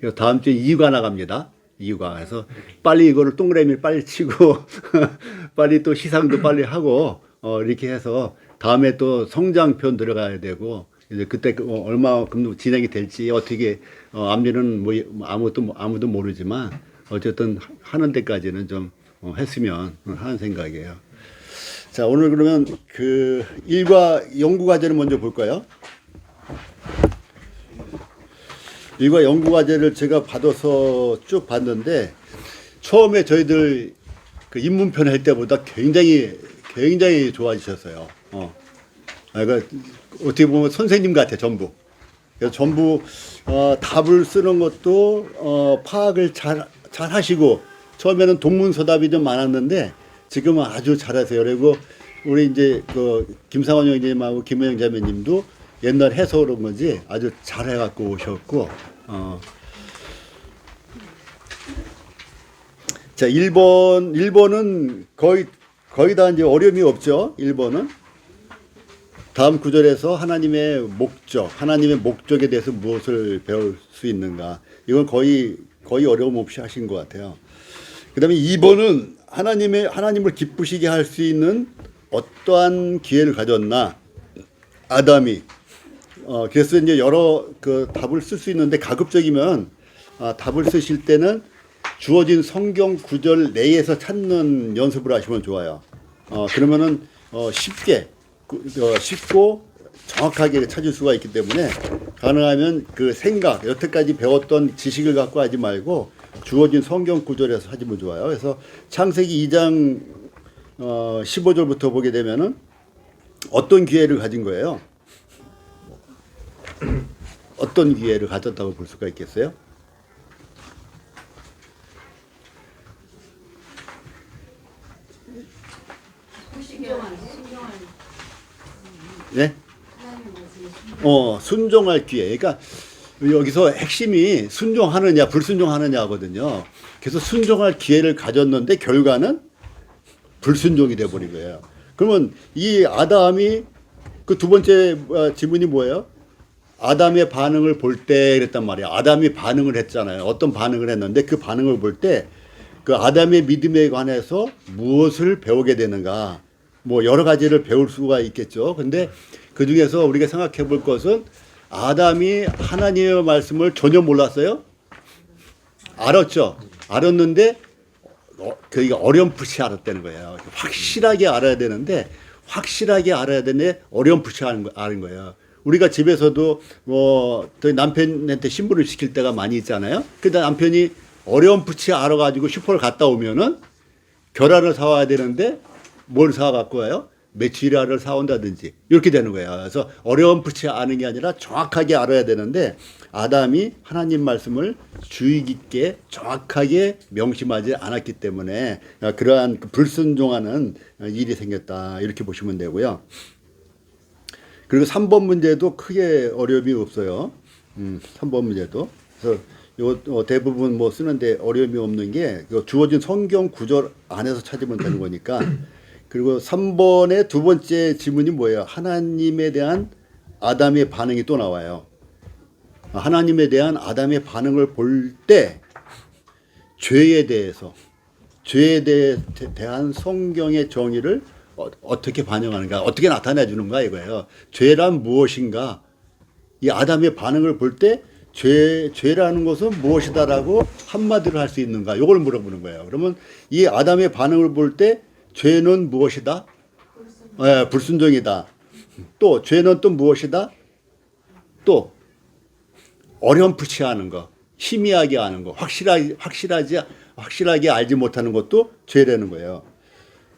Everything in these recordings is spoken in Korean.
그래서 다음 주에 2가 나갑니다. 2가. 그래서 빨리 이거를 동그라미를 빨리 치고 빨리 또 시상도 빨리 하고 어, 이렇게 해서 다음에 또 성장편 들어가야 되고 이제 그때 그 어, 얼마만큼 진행이 될지 어떻게 어, 앞일은 뭐 아무도 아무도 모르지만 어쨌든 하는 데까지는 좀 어, 했으면 하는 생각이에요. 자 오늘 그러면 그 일과 연구 과제를 먼저 볼까요? 일과 연구 과제를 제가 받아서 쭉 봤는데 처음에 저희들 그 입문편 할 때보다 굉장히 굉장히 좋아지셨어요. 어. 아, 그 어떻게 보면 선생님 같아 전부. 그래서 전부 어, 답을 쓰는 것도 어, 파악을 잘, 잘 하시고 처음에는 동문서답이 좀 많았는데 지금은 아주 잘하세요. 그리고 우리 이제 그 김상원 형님하고 김호영 자매님도 옛날 해서 그런 건지 아주 잘해갖고 오셨고 어. 자 1번 1번은 거의 거의 다 이제 어려움이 없죠. 1번은 다음 구절에서 하나님의 목적, 하나님의 목적에 대해서 무엇을 배울 수 있는가. 이건 거의 거의 어려움 없이 하신 것 같아요. 그다음에 2번은 하나님의 하나님을 기쁘시게 할 수 있는 어떠한 기회를 가졌나. 아담이 어 그래서 이제 여러 그 답을 쓸 수 있는데 가급적이면 아, 답을 쓰실 때는 주어진 성경 구절 내에서 찾는 연습을 하시면 좋아요. 어 그러면은 어 쉽게 그, 어, 쉽고 정확하게 찾을 수가 있기 때문에 가능하면 그 생각 여태까지 배웠던 지식을 갖고 하지 말고 주어진 성경 구절에서 하시면 좋아요. 그래서 창세기 2장 어 15절부터 보게 되면은 어떤 기회를 가진 거예요? 어떤 기회를 가졌다고 볼 수가 있겠어요? 네? 어, 순종할 기회. 그러니까 여기서 핵심이 순종하느냐, 불순종하느냐거든요. 그래서 순종할 기회를 가졌는데 결과는 불순종이 돼버린 거예요. 그러면 이 아담이 그 두 번째 어, 지문이 뭐예요? 아담의 반응을 볼 때 그랬단 말이에요. 아담이 반응을 했잖아요. 어떤 반응을 했는데 그 반응을 볼 때 그 아담의 믿음에 관해서 무엇을 배우게 되는가. 뭐 여러 가지를 배울 수가 있겠죠. 근데 그 중에서 우리가 생각해 볼 것은 아담이 하나님의 말씀을 전혀 몰랐어요. 알았죠. 알았는데 어, 그게 어렴풋이 알았다는 거예요. 확실하게 알아야 되는데 확실하게 알아야 되는데 어렴풋이 아는 거예요. 우리가 집에서도 뭐 저희 남편한테 신부를 시킬 때가 많이 있잖아요. 근데 남편이 어렴풋이 알아가지고 슈퍼를 갔다 오면은 계란을 사와야 되는데 뭘 사갖고 와요? 메추리알을 사온다든지 이렇게 되는 거예요. 그래서 어려움붙이 아는 게 아니라 정확하게 알아야 되는데 아담이 하나님 말씀을 주의 깊게 정확하게 명심하지 않았기 때문에 그러한 그 불순종하는 일이 생겼다 이렇게 보시면 되고요. 그리고 3번 문제도 크게 어려움이 없어요. 음, 3번 문제도. 그래서 요 어, 대부분 뭐 쓰는데 어려움이 없는 게그 주어진 성경 구절 안에서 찾으면 되는 거니까. 그리고 3번의 두 번째 질문이 뭐예요? 하나님에 대한 아담의 반응이 또 나와요. 하나님에 대한 아담의 반응을 볼 때 죄에 대해서 죄에 대해, 대한 성경의 정의를 어, 어떻게 반영하는가, 어떻게 나타내 주는가 이거예요. 죄란 무엇인가? 이 아담의 반응을 볼 때 죄, 죄라는 것은 무엇이다라고 한마디로 할 수 있는가? 이걸 물어보는 거예요. 그러면 이 아담의 반응을 볼 때 죄는 무엇이다? 예, 불순종이다. 또 죄는 또 무엇이다? 또 어렴풋이 하는 거, 희미하게 하는 거, 확실하게 확실하지 확실하게 알지 못하는 것도 죄라는 거예요.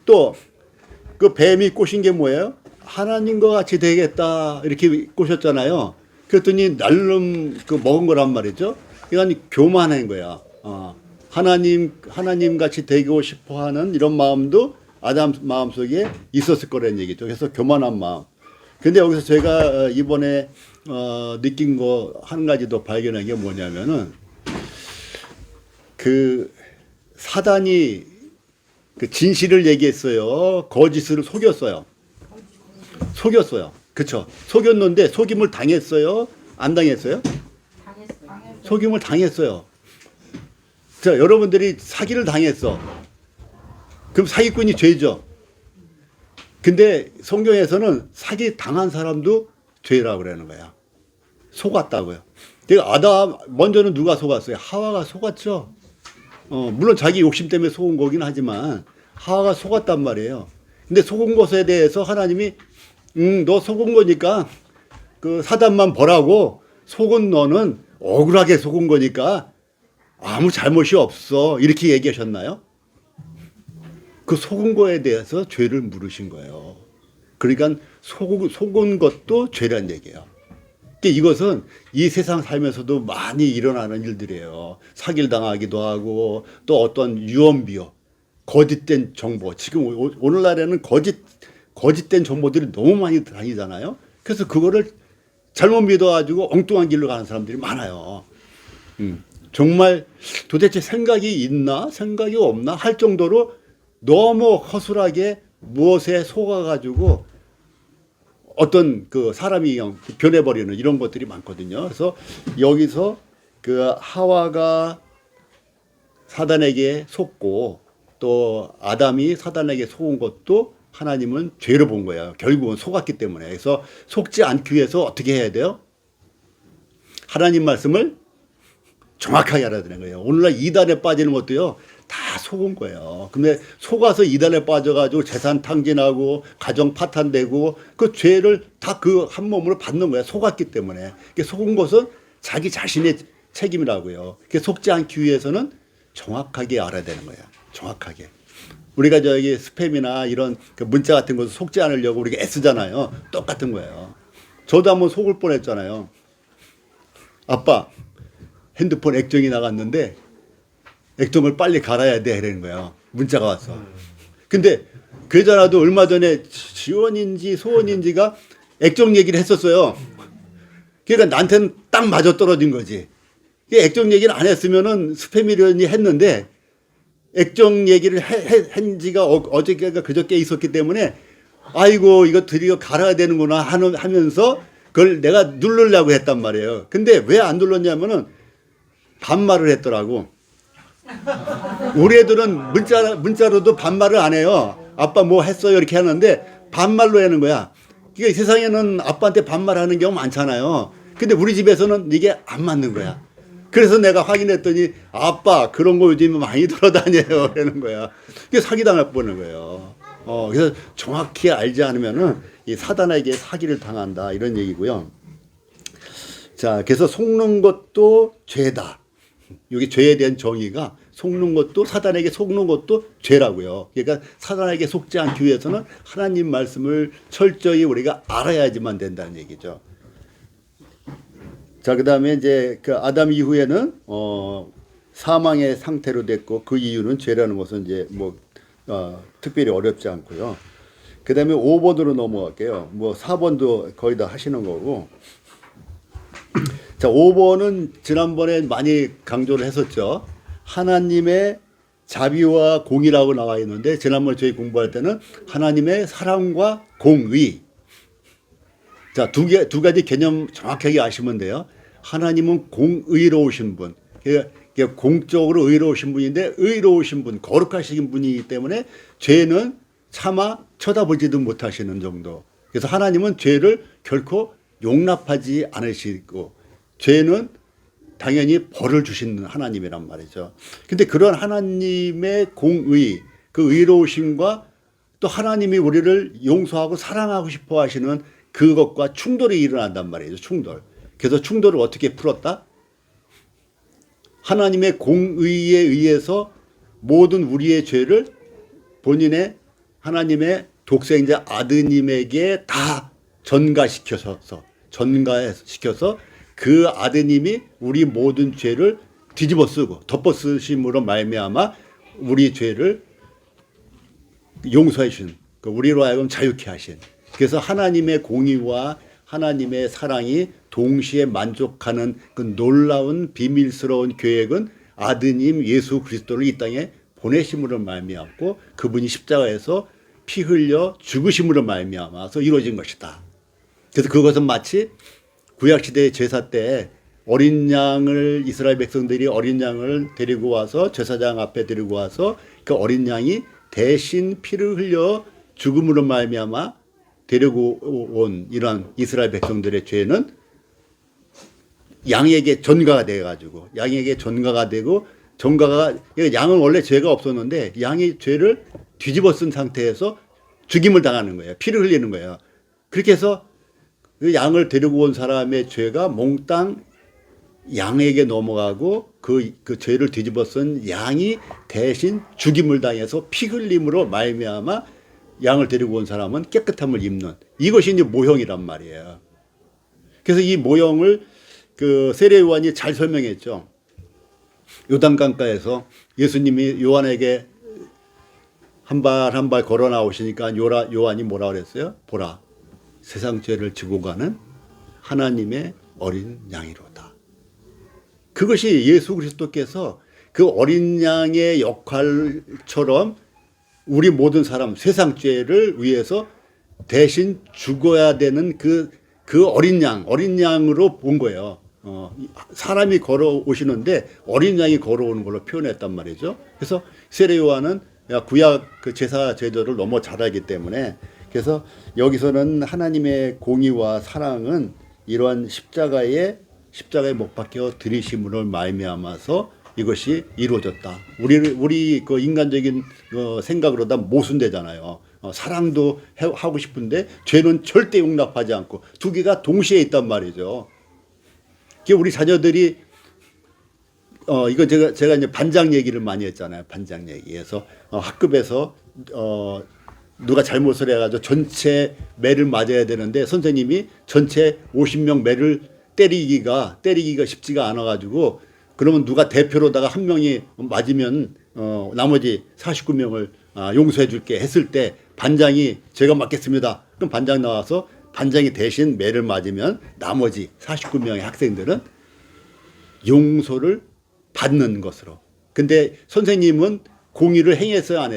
또 그 뱀이 꼬신 게 뭐예요? 하나님과 같이 되겠다 이렇게 꼬셨잖아요. 그랬더니 날름 그 먹은 거란 말이죠. 그러니까 교만한 거야. 어. 하나님 하나님 같이 되고 싶어하는 이런 마음도 아담 마음 속에 있었을 거라는 얘기죠. 그래서 교만한 마음. 근데 여기서 제가 어, 이번에 어, 느낀 거 한 가지 더 발견한 게 뭐냐면은 그 사단이 그 진실을 얘기했어요. 거짓을 속였어요. 속였어요. 그쵸? 속였는데 속임을 당했어요? 안 당했어요? 당했어요. 속임을 당했어요. 자, 여러분들이 사기를 당했어. 그럼 사기꾼이 죄죠. 근데 성경에서는 사기 당한 사람도 죄라고 그러는 거야. 속았다고요. 그러니까 아담 먼저는 누가 속았어요? 하와가 속았죠. 어, 물론 자기 욕심 때문에 속은 거긴 하지만 하와가 속았단 말이에요. 근데 속은 것에 대해서 하나님이 음, 너 속은 거니까 그 사단만 벌하고 속은 너는 억울하게 속은 거니까 아무 잘못이 없어. 이렇게 얘기하셨나요? 그 속은 거에 대해서 죄를 물으신 거예요. 그러니까 속은, 속은 것도 죄란 얘기예요. 그러니까 이것은 이 세상 살면서도 많이 일어나는 일들이에요. 사기를 당하기도 하고 또 어떤 유언비어, 거짓된 정보. 지금 오- 오늘날에는 거짓 거짓된 정보들이 너무 많이 다니잖아요. 그래서 그거를 잘못 믿어가지고 엉뚱한 길로 가는 사람들이 많아요. 음, 정말 도대체 생각이 있나 생각이 없나 할 정도로 너무 허술하게 무엇에 속아가지고 어떤 그 사람이 변해버리는 이런 것들이 많거든요. 그래서 여기서 그 하와가 사단에게 속고 또 아담이 사단에게 속은 것도 하나님은 죄로 본 거예요. 결국은 속았기 때문에. 그래서 속지 않기 위해서 어떻게 해야 돼요? 하나님 말씀을 정확하게 알아야 되는 거예요. 오늘날 이단에 빠지는 것도요, 다 속은 거예요. 근데 속아서 이단에 빠져가지고 재산 탕진하고 가정 파탄되고 그 죄를 다 그 한 몸으로 받는 거예요. 속았기 때문에. 그러니까 속은 것은 자기 자신의 책임이라고요. 그러니까 속지 않기 위해서는 정확하게 알아야 되는 거예요. 정확하게. 우리가 저기 스팸이나 이런 그 문자 같은 것을 속지 않으려고 우리가 애쓰잖아요. 똑같은 거예요. 저도 한번 속을 뻔했잖아요. 아빠, 핸드폰 액정이 나갔는데 액정을 빨리 갈아야 돼 이러는 거야. 문자가 왔어. 근데 그러잖아도 얼마 전에 지원인지 소원인지가 액정 얘기를 했었어요. 그러니까 나한테는 딱 맞아 떨어진 거지. 이 액정 얘기를 안 했으면은 스팸이려니 했는데 액정 얘기를 해, 해, 한 지가 어, 어저께가 그저께 있었기 때문에 아이고 이거 드디어 갈아야 되는구나 하는, 하면서 그걸 내가 누르려고 했단 말이에요. 근데 왜 안 눌렀냐면은 반말을 했더라고. 우리 애들은 문자, 문자로도 반말을 안 해요. 아빠 뭐 했어요? 이렇게 하는데 반말로 하는 거야. 그러니까 세상에는 아빠한테 반말하는 경우 많잖아요. 근데 우리 집에서는 이게 안 맞는 거야. 그래서 내가 확인했더니 아빠 그런 거 요즘 많이 돌아다녀요. 라는 거야. 이게 사기당할 뻔한 거예요. 어, 그래서 정확히 알지 않으면은 이 사단에게 사기를 당한다. 이런 얘기고요. 자, 그래서 속는 것도 죄다. 여기 죄에 대한 정의가 속는 것도 사단에게 속는 것도 죄라고요. 그러니까 사단에게 속지 않기 위해서는 하나님 말씀을 철저히 우리가 알아야지만 된다는 얘기죠. 자, 그다음에 이제 그 아담 이후에는 어 사망의 상태로 됐고 그 이유는 죄라는 것은 이제 뭐 어, 특별히 어렵지 않고요. 그다음에 5번으로 넘어갈게요. 뭐 4번도 거의 다 하시는 거고. 자, 5번은 지난번에 많이 강조를 했었죠. 하나님의 자비와 공이라고 나와 있는데 지난번에 저희 공부할 때는 하나님의 사랑과 공의. 자, 두 개, 두 가지 개념 정확하게 아시면 돼요. 하나님은 공의로우신 분. 공적으로 의로우신 분인데 의로우신 분, 거룩하신 분이기 때문에 죄는 차마 쳐다보지도 못하시는 정도. 그래서 하나님은 죄를 결코 용납하지 않으시고 죄는 당연히 벌을 주시는 하나님이란 말이죠. 근데 그런 하나님의 공의, 그 의로우심과 또 하나님이 우리를 용서하고 사랑하고 싶어 하시는 그것과 충돌이 일어난단 말이죠. 충돌. 그래서 충돌을 어떻게 풀었다? 하나님의 공의에 의해서 모든 우리의 죄를 본인의 하나님의 독생자 아드님에게 다 전가시켜서 전가시켜서 그 아드님이 우리 모든 죄를 뒤집어 쓰고 덮어 쓰심으로 말미암아 우리 죄를 용서해 주신 그 우리로 하여금 자유케 하신 그래서 하나님의 공의와 하나님의 사랑이 동시에 만족하는 그 놀라운 비밀스러운 계획은 아드님 예수 그리스도를 이 땅에 보내심으로 말미암고 그분이 십자가에서 피 흘려 죽으심으로 말미암아서 이루어진 것이다. 그래서 그것은 마치 구약 시대의 제사 때 어린 양을 이스라엘 백성들이 어린 양을 데리고 와서 제사장 앞에 데리고 와서 그 어린 양이 대신 피를 흘려 죽음으로 말미암아 데리고 온 이러한 이스라엘 백성들의 죄는 양에게 전가가 돼 가지고 양에게 전가가 되고 전가가 양은 원래 죄가 없었는데 양이 죄를 뒤집어 쓴 상태에서 죽임을 당하는 거예요. 피를 흘리는 거예요. 그렇게 해서 그 양을 데리고 온 사람의 죄가 몽땅 양에게 넘어가고 그, 그 죄를 뒤집어 쓴 양이 대신 죽임을 당해서 피 흘림으로 말미암아 양을 데리고 온 사람은 깨끗함을 입는 이것이 이제 모형이란 말이에요. 그래서 이 모형을 그 세례 요한이 잘 설명했죠. 요단 강가에서 예수님이 요한에게 한 발 한 발 걸어 나오시니까 요라, 요한이 뭐라 그랬어요? 보라, 세상 죄를 지고 가는 하나님의 어린 양이로다. 그것이 예수 그리스도께서 그 어린 양의 역할처럼 우리 모든 사람 세상 죄를 위해서 대신 죽어야 되는 그, 그 어린 양, 어린 양으로 본 거예요. 어, 사람이 걸어오시는데 어린 양이 걸어오는 걸로 표현했단 말이죠. 그래서 세례 요한은 야, 구약 그 제사 제도를 너무 잘 알기 때문에 그래서 여기서는 하나님의 공의와 사랑은 이러한 십자가에 십자가에 못 박혀 들이심으로 말미암아서 이것이 이루어졌다. 우리 우리 그 인간적인 어, 생각으로 다 모순되잖아요. 어, 사랑도 해, 하고 싶은데 죄는 절대 용납하지 않고 두 개가 동시에 있단 말이죠. 그 우리 자녀들이 어 이거 제가 제가 이제 반장 얘기를 많이 했잖아요. 반장 얘기에서 어, 학급에서 어 누가 잘못을 해가지고 전체 매를 맞아야 되는데 선생님이 전체 50명 매를 때리기가 때리기가 쉽지가 않아가지고 그러면 누가 대표로다가 한 명이 맞으면 어 나머지 49명을 아, 용서해 줄게 했을 때 반장이 제가 맞겠습니다. 그럼 반장 나와서 반장이 대신 매를 맞으면 나머지 49명의 학생들은 용서를 받는 것으로. 근데 선생님은 공의를 행했어요, 안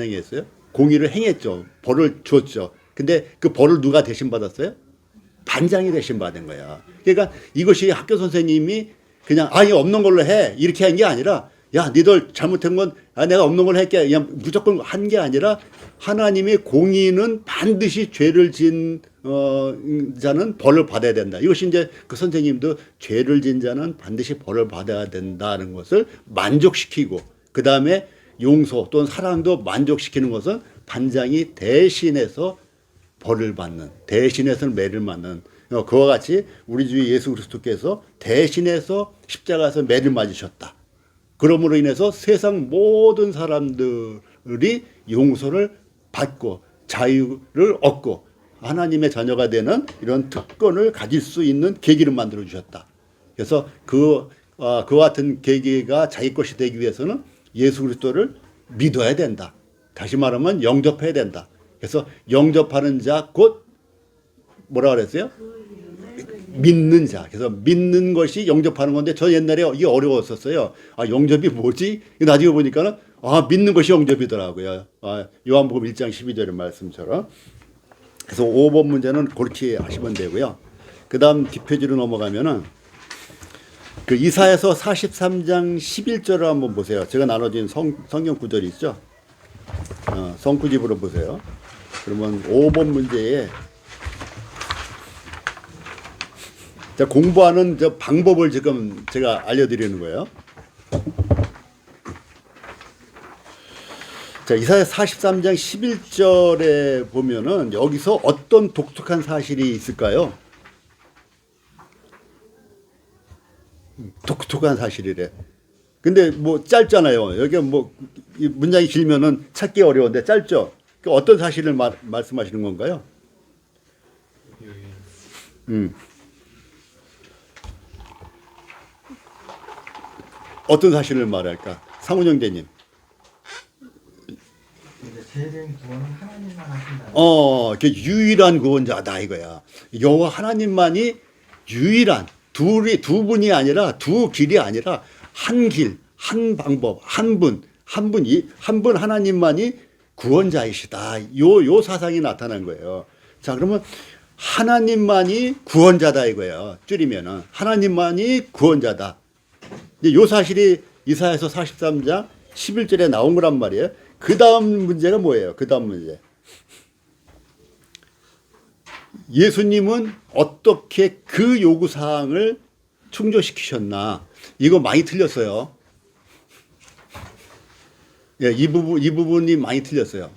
행했어요? 공의를 행했죠. 벌을 줬죠. 근데 그 벌을 누가 대신 받았어요? 반장이 대신 받은 거야. 그러니까 이것이 학교 선생님이 그냥 아예 없는 걸로 해 이렇게 한 게 아니라 야 니들 잘못한 건 아, 내가 없는 걸로 할게 그냥 무조건 한 게 아니라 하나님의 공의는 반드시 죄를 진 어, 자는 벌을 받아야 된다. 이것이 이제 그 선생님도 죄를 진 자는 반드시 벌을 받아야 된다는 것을 만족시키고 그 다음에 용서 또는 사랑도 만족시키는 것은 반장이 대신해서 벌을 받는 대신해서 매를 맞는 어, 그와 같이 우리 주 예수 그리스도께서 대신해서 십자가에서 매를 맞으셨다. 그러므로 인해서 세상 모든 사람들이 용서를 받고 자유를 얻고 하나님의 자녀가 되는 이런 특권을 가질 수 있는 계기를 만들어 주셨다. 그래서 그 어, 그와 같은 계기가 자기 것이 되기 위해서는 예수 그리스도를 믿어야 된다. 다시 말하면 영접해야 된다. 그래서 영접하는 자 곧 뭐라 그랬어요? 믿는 자. 그래서 믿는 것이 영접하는 건데 저 옛날에 이게 어려웠었어요. 아, 영접이 뭐지? 나중에 보니까는 아, 믿는 것이 영접이더라고요. 아, 요한복음 1장 12절의 말씀처럼. 그래서 5번 문제는 그렇게 하시면 되고요. 그 다음 뒷페이지로 넘어가면은 그 이사에서 43장 11절을 한번 보세요. 제가 나눠진 성, 성경 구절이 있죠. 어, 성구집으로 보세요. 그러면 5번 문제에 자, 공부하는 저 방법을 지금 제가 알려드리는 거예요. 자, 이사야 43장 11절에 보면은 여기서 어떤 독특한 사실이 있을까요? 독특한 사실이래. 근데 뭐 짧잖아요. 여기 뭐이 문장이 길면은 찾기 어려운데 짧죠. 그 어떤 사실을 말, 말씀하시는 건가요? 음. 어떤 사실을 말할까? 상훈 형제님. 이제 죄된 구원은 하나님만 하신다. 어, 그 유일한 구원자다 이거야. 여호와 하나님만이 유일한 둘이 두 분이 아니라 두 길이 아니라 한 길, 한 방법, 한 분, 한 분이 한 분 하나님만이 구원자이시다. 요 요 사상이 나타난 거예요. 자, 그러면 하나님만이 구원자다 이거예요. 줄이면은 하나님만이 구원자다. 이제 요 사실이 이사야서 43장 11절에 나온 거란 말이에요. 그 다음 문제가 뭐예요? 그 다음 문제. 예수님은 어떻게 그 요구 사항을 충족시키셨나? 이거 많이 틀렸어요. 예, 이 부분 이 부분이 많이 틀렸어요.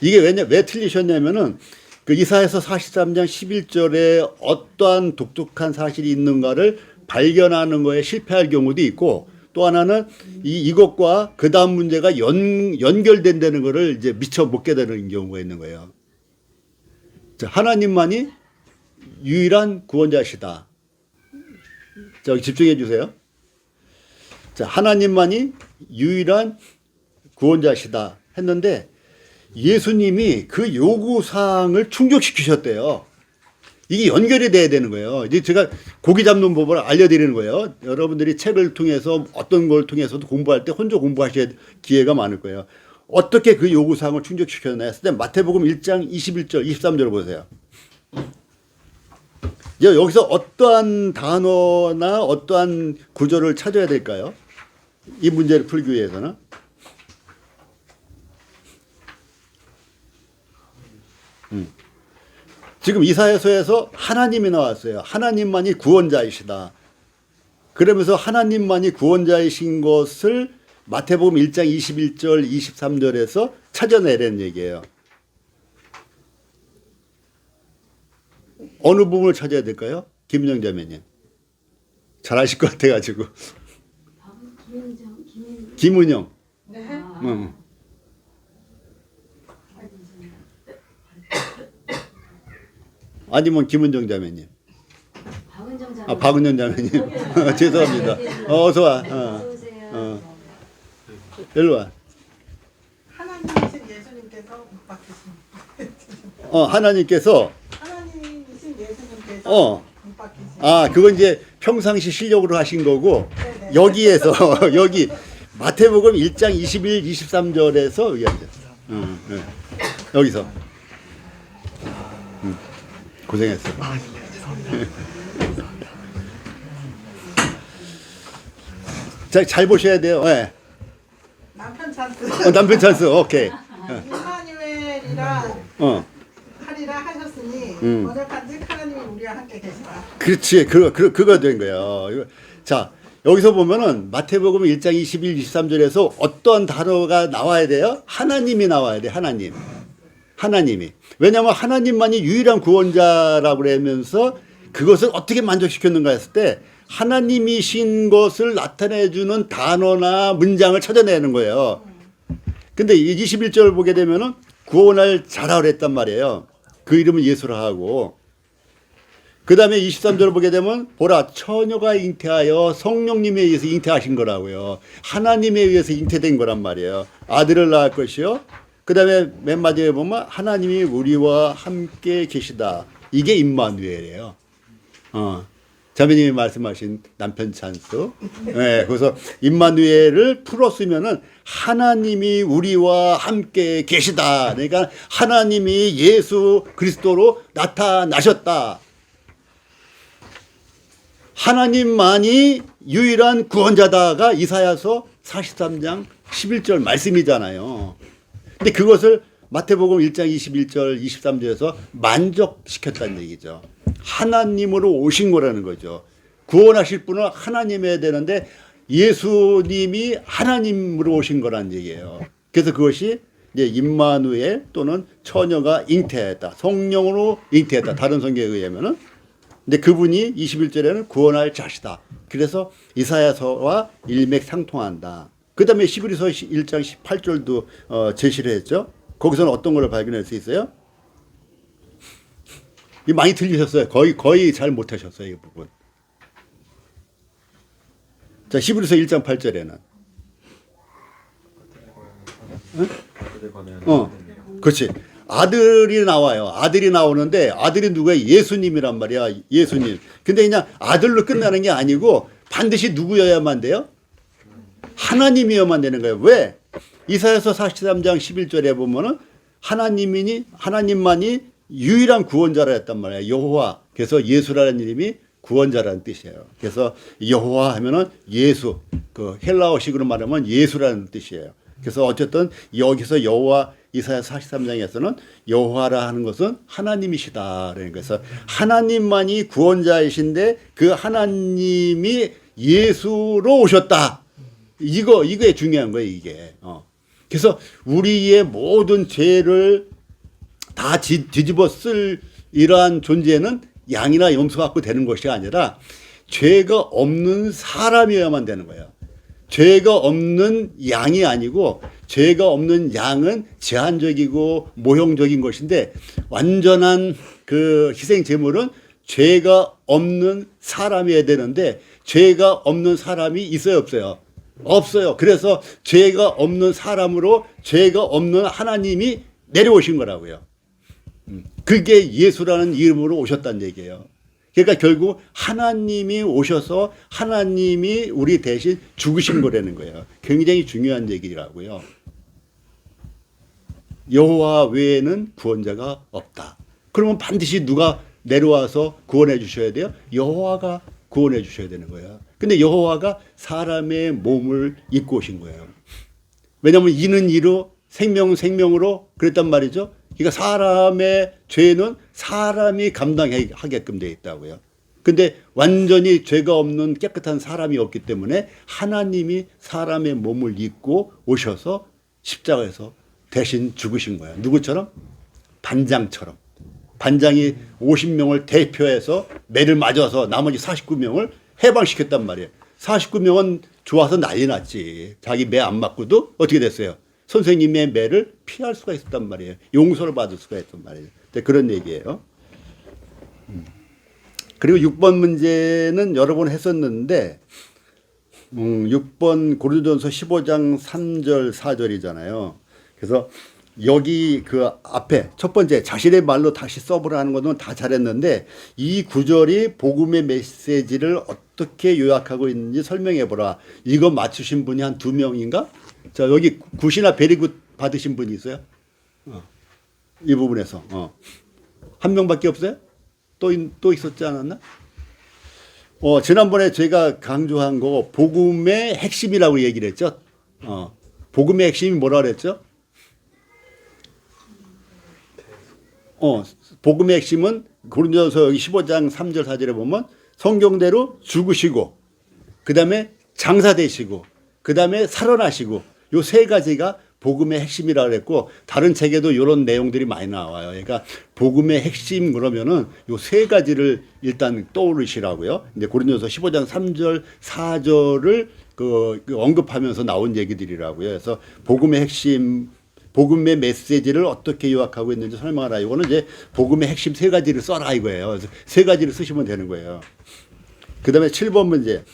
이게 왜냐 왜 틀리셨냐면은 그 이사에서 43장 11절에 어떠한 독특한 사실이 있는가를 발견하는 거에 실패할 경우도 있고 또 하나는 이 이것과 그 다음 문제가 연 연결된다는 거를 이제 미처 못 깨달은 경우가 있는 거예요. 자, 하나님만이 유일한 구원자시다. 자, 여기 집중해 주세요. 자, 하나님만이 유일한 구원자시다 했는데 예수님이 그 요구 사항을 충족시키셨대요. 이게 연결이 돼야 되는 거예요. 이제 제가 고기 잡는 법을 알려드리는 거예요. 여러분들이 책을 통해서 어떤 걸 통해서도 공부할 때 혼자 공부하셔야 기회가 많을 거예요. 어떻게 그 요구사항을 충족시켰나 했을 때 마태복음 1장 21절, 23절을 보세요. 여기서 어떠한 단어나 어떠한 구조를 찾아야 될까요? 이 문제를 풀기 위해서는. 지금 이사야서에서 하나님이 나왔어요. 하나님만이 구원자이시다. 그러면서 하나님만이 구원자이신 것을 마태복음 1장 21절, 23절에서 찾아내라는 얘기예요. 어느 부분을 찾아야 될까요? 김영 자매님. 잘 아실 것 같아가지고. 김은정, 김은 김은영. 네. 응. 아니면 김은정 자매님. 박은정 자. 아, 박은영 자매님. 죄송합니다. 어, 어서 와. 어, 오세요. 어. 일로 와. 하나님이신 예수님께서 못 박히신 어, 하나님께서, 하나님이신 예수님께서 어. 못 박히신 아, 그건 이제 평상시 실력으로 하신 거고, 네네. 여기에서, 여기, 마태복음 1장 21, 23절에서 의하죠. 응, 응. 여기서. 응. 고생했어. 자, 잘 보셔야 돼요. 예. 남편 찬스 어, 남편 찬스, 오케이. 임마누엘이라 어. 하리라 하셨으니 음. 번역한즉 하나님이 우리와 함께 계시다 그렇지. 그거, 그, 그거 된 거예요. 이거- 자, 여기서 보면은 마태복음 1장 21, 23절에서 어떤 단어가 나와야 돼요? 하나님이 나와야 돼, 하나님. 하나님이. 왜냐하면 하나님만이 유일한 구원자라고 그러면서 그것을 어떻게 만족시켰는가 했을 때 하나님이신 것을 나타내주는 단어나 문장을 찾아내는 거예요. 근데 이 21절 보게 되면은 구원할 자라 그랬단 말이에요. 그 이름은 예수라 하고. 그 다음에 23절을 보게 되면 보라 처녀가 잉태하여 성령님에 의해서 잉태하신 거라고요. 하나님에 의해서 잉태된 거란 말이에요. 아들을 낳을 것이요. 그 다음에 맨 마지막에 보면 하나님이 우리와 함께 계시다. 이게 임마누엘이에요. 어. 자매님이 말씀하신 남편 찬스. 네, 그래서 임마누엘을 풀었으면은 하나님이 우리와 함께 계시다. 그러니까 하나님이 예수 그리스도로 나타나셨다. 하나님만이 유일한 구원자다가 이사야서 43장 11절 말씀이잖아요. 근데 그것을 마태복음 1장 21절 23절에서 만족시켰다는 얘기죠. 하나님으로 오신 거라는 거죠. 구원하실 분은 하나님이어야 되는데 예수님이 하나님으로 오신 거라는 얘기예요. 그래서 그것이 이제 임마누엘 또는 처녀가 잉태했다. 성령으로 잉태했다. 다른 성경에 의하면은 근데 그분이 21절에는 구원할 자시다. 그래서 이사야서와 일맥상통한다. 그 다음에 시브리서 1장 18절도 어, 제시를 했죠. 거기서는 어떤 걸 발견할 수 있어요? 이 많이 틀리셨어요. 거의, 거의 잘 못하셨어요. 이 부분. 자, 시브리서 1장 8절에는. 어, 그렇지. 아들이 나와요. 아들이 나오는데 아들이 누구야? 예수님이란 말이야. 예수님. 근데 그냥 아들로 끝나는 게 아니고 반드시 누구여야만 돼요? 하나님이어야만 되는 거예요. 왜? 이사야서 43장 11절에 보면은 하나님이니 하나님만이 유일한 구원자라 했단 말이에요. 여호와. 그래서 예수라는 이름이 구원자라는 뜻이에요. 그래서 여호와 하면은 예수. 그 헬라어식으로 말하면 예수라는 뜻이에요. 그래서 어쨌든 여기서 여호와 이사야 43장에서는 여호와라 하는 것은 하나님이시다. 그래서 하나님만이 구원자이신데 그 하나님이 예수로 오셨다. 이거 이게 중요한 거예요, 이게. 어. 그래서 우리의 모든 죄를 다 뒤, 뒤집어 쓸 이러한 존재는 양이나 염소 갖고 되는 것이 아니라 죄가 없는 사람이어야만 되는 거예요. 죄가 없는 양이 아니고 죄가 없는 양은 제한적이고 모형적인 것인데 완전한 그 희생 제물은 죄가 없는 사람이어야 되는데 죄가 없는 사람이 있어요 없어요 없어요 그래서 죄가 없는 사람으로 죄가 없는 하나님이 내려오신 거라고요 음, 그게 예수라는 이름으로 오셨다는 얘기예요 그러니까 결국 하나님이 오셔서 하나님이 우리 대신 죽으신 거라는 거예요. 굉장히 중요한 얘기라고요. 여호와 외에는 구원자가 없다. 그러면 반드시 누가 내려와서 구원해 주셔야 돼요? 여호와가 구원해 주셔야 되는 거예요. 근데 여호와가 사람의 몸을 입고 오신 거예요. 왜냐하면 이는 이로 생명은 생명으로 그랬단 말이죠. 그러니까 사람의 죄는 사람이 감당하게끔 되어 있다고요. 근데 완전히 죄가 없는 깨끗한 사람이 없기 때문에 하나님이 사람의 몸을 입고 오셔서 십자가에서 대신 죽으신 거예요. 누구처럼? 반장처럼. 반장이 50명을 대표해서 매를 맞아서 나머지 49명을 해방시켰단 말이에요. 49명은 좋아서 난리 났지. 자기 매 안 맞고도 어떻게 됐어요? 선생님의 매를 피할 수가 있었단 말이에요. 용서를 받을 수가 있단 말이에요. 네, 그런 얘기예요. 음. 그리고 6번 문제는 여러 번 했었는데, 음, 6번 고린도전서 15장 3절 4절이잖아요. 그래서 여기 그 앞에 첫 번째 자신의 말로 다시 써보라는 것은 다 잘했는데 이 구절이 복음의 메시지를 어떻게 요약하고 있는지 설명해 보라. 이거 맞추신 분이 한 두 명인가? 자 여기 굿이나 베리굿 받으신 분이 있어요? 어. 이 부분에서 어. 한 명밖에 없어요? 또, 있- 또 있었지 않았나? 어, 지난번에 제가 강조한 거 복음의 핵심이라고 얘기를 했죠. 어. 복음의 핵심이 뭐라 그랬죠? 어, 복음의 핵심은 고린도서 여기 15장 3절 4절에 보면 성경대로 죽으시고 그다음에 장사되시고 그다음에 살아나시고 요 세 가지가 복음의 핵심이라 그랬고 다른 책에도 이런 내용들이 많이 나와요. 그러니까 복음의 핵심 그러면은 요 세 가지를 일단 떠오르시라고요. 이제 고린도서 15장 3절 4절을 그, 그 언급하면서 나온 얘기들이라고요. 그래서 복음의 핵심 복음의 메시지를 어떻게 요약하고 있는지 설명하라. 이거는 이제 복음의 핵심 세 가지를 써라 이거예요. 그래서 세 가지를 쓰시면 되는 거예요. 그 다음에 7번 문제.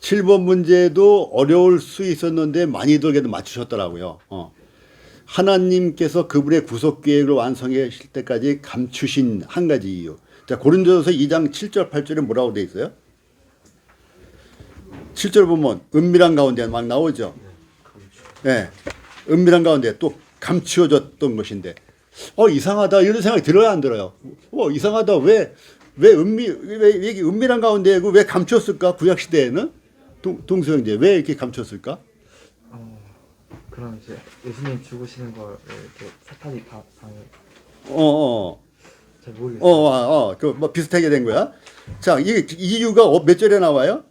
7번 문제도 어려울 수 있었는데 많이들 그래도 맞추셨더라고요. 어. 하나님께서 그분의 구속 계획을 완성하실 때까지 감추신 한 가지 이유. 자, 고린도서 2장 7절 8절에 뭐라고 돼 있어요? 7절 보면 은밀한 가운데 막 나오죠. 예. 은밀한 가운데 또 감추어졌던 것인데 어 이상하다 이런 생각이 들어요 안 들어요? 어 이상하다 왜 왜 은밀 왜 이게 은밀한 가운데고 왜 감추었을까 구약 시대에는 동 동서형제 왜 이렇게 감췄을까? 어, 그럼 이제 예수님 죽으시는 걸 이렇게 사탄이 다 방해. 어어어어그 잘 모르겠어요. 어, 어, 어, 그 뭐 비슷하게 된 거야. 자 이게 이유가 어, 몇 절에 나와요?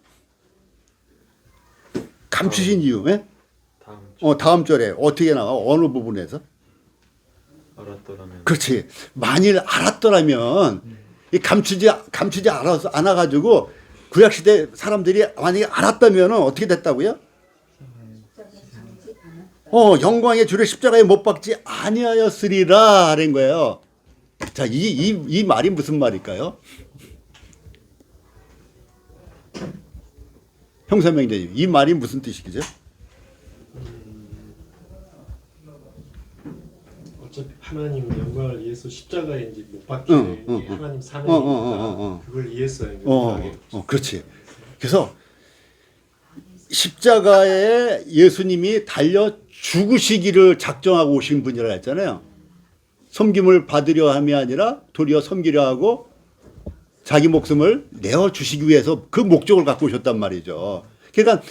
감추신 이유. 예? 다음 어 다음 절에 어떻게 나와? 어느 부분에서? 알았더라면 그렇지. 만일 알았더라면 이 감추지 감추지 않아서 않아 가지고 구약 시대 사람들이 만약에 알았다면 어떻게 됐다고요? 어 영광의 주를 십자가에 못 박지 아니하였으리라 는 거예요. 자, 이 이 이 말이 무슨 말일까요? 형사명제님, 이 말이 무슨 뜻이죠? 어차피 하나님 영광을 위해서 십자가에 이제 못 박히는 응, 응, 응. 하나님 어, 사명이니까 어, 어, 어, 어. 그걸 이해했어요. 어, 명확하게. 어, 그렇지. 그래서 십자가에 예수님이 달려 죽으시기를 작정하고 오신 분이라 했잖아요. 섬김을 받으려 함이 아니라 도리어 섬기려 하고 자기 목숨을 내어 주시기 위해서 그 목적을 갖고 오셨단 말이죠. 그러니까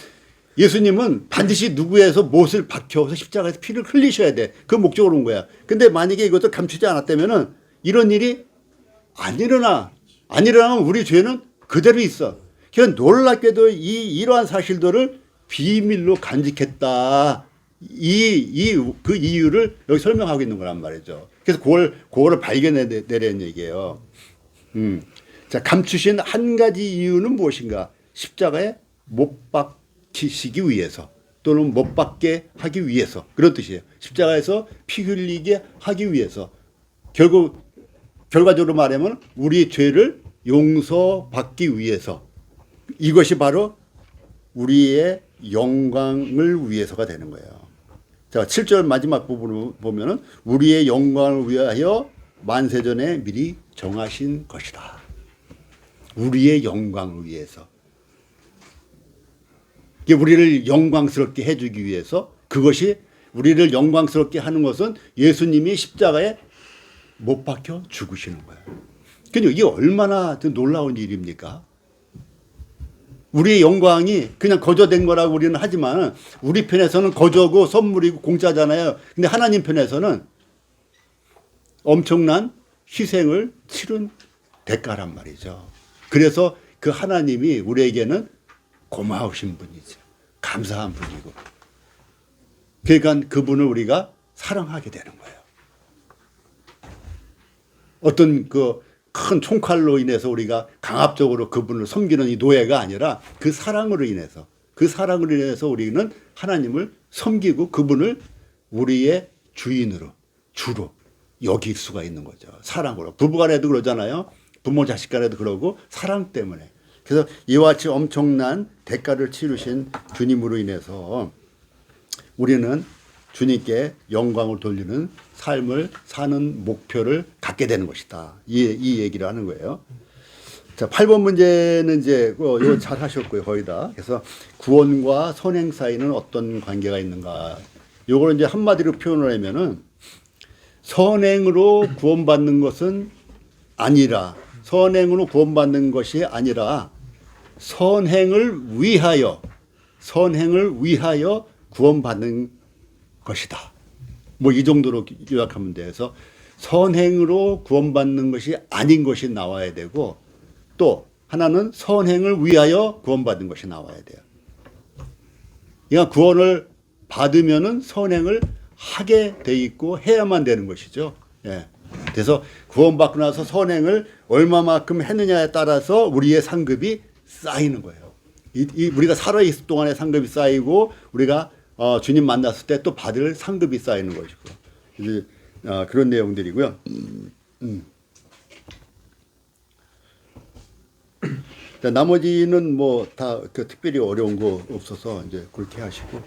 예수님은 반드시 누구에서 못을 박혀서 십자가에서 피를 흘리셔야 돼. 그 목적으로 온 거야. 근데 만약에 이것을 감추지 않았다면은 이런 일이 안 일어나. 안 일어나면 우리 죄는 그대로 있어. 그러니까 놀랍게도 이 이러한 사실들을 비밀로 간직했다. 이, 이, 그 이유를 여기 설명하고 있는 거란 말이죠. 그래서 그걸, 그거를 발견해내라는 얘기예요. 음. 자, 감추신 한 가지 이유는 무엇인가? 십자가에 못 박히시기 위해서 또는 못 박게 하기 위해서 그런 뜻이에요. 십자가에서 피 흘리게 하기 위해서 결국 결과적으로 말하면 우리 죄를 용서받기 위해서 이것이 바로 우리의 영광을 위해서가 되는 거예요. 자, 7절 마지막 부분을 보면은 우리의 영광을 위하여 만세전에 미리 정하신 것이다. 우리의 영광을 위해서. 이게 우리를 영광스럽게 해주기 위해서 그것이 우리를 영광스럽게 하는 것은 예수님이 십자가에 못 박혀 죽으시는 거예요. 그러니까 이게 얼마나 놀라운 일입니까? 우리의 영광이 그냥 거저된 거라고 우리는 하지만 우리 편에서는 거저고 선물이고 공짜잖아요. 근데 하나님 편에서는 엄청난 희생을 치른 대가란 말이죠. 그래서 그 하나님이 우리에게는 고마우신 분이죠. 감사한 분이고. 그러니까 그분을 우리가 사랑하게 되는 거예요. 어떤 그 큰 총칼로 인해서 우리가 강압적으로 그분을 섬기는 이 노예가 아니라 그 사랑으로 인해서 그 사랑으로 인해서 우리는 하나님을 섬기고 그분을 우리의 주인으로 주로 여길 수가 있는 거죠. 사랑으로. 부부간에도 그러잖아요. 부모 자식 간에도 그러고 사랑 때문에. 그래서 이와 같이 엄청난 대가를 치르신 주님으로 인해서 우리는 주님께 영광을 돌리는 삶을 사는 목표를 갖게 되는 것이다. 이, 이 얘기를 하는 거예요. 자, 8번 문제는 이제, 어, 이거 잘 하셨고요, 거의 다. 그래서 구원과 선행 사이는 어떤 관계가 있는가. 요걸 이제 한마디로 표현을 하면은 선행으로 구원받는 것은 아니라, 선행으로 구원받는 것이 아니라 선행을 위하여, 선행을 위하여 구원받는 것이다. 뭐 이 정도로 요약하면 돼서 선행으로 구원받는 것이 아닌 것이 나와야 되고 또 하나는 선행을 위하여 구원받는 것이 나와야 돼요. 그러니까 구원을 받으면은 선행을 하게 돼 있고 해야만 되는 것이죠. 예. 그래서 구원받고 나서 선행을 얼마만큼 했느냐에 따라서 우리의 상급이 쌓이는 거예요. 이, 이 우리가 살아 있을 동안의 상급이 쌓이고 우리가 어, 주님 만났을 때 또 받을 상급이 쌓이는 것이고 이제 어, 그런 내용들이고요. 음. 자, 나머지는 뭐다그 특별히 어려운 거 없어서 이제 그렇게 하시고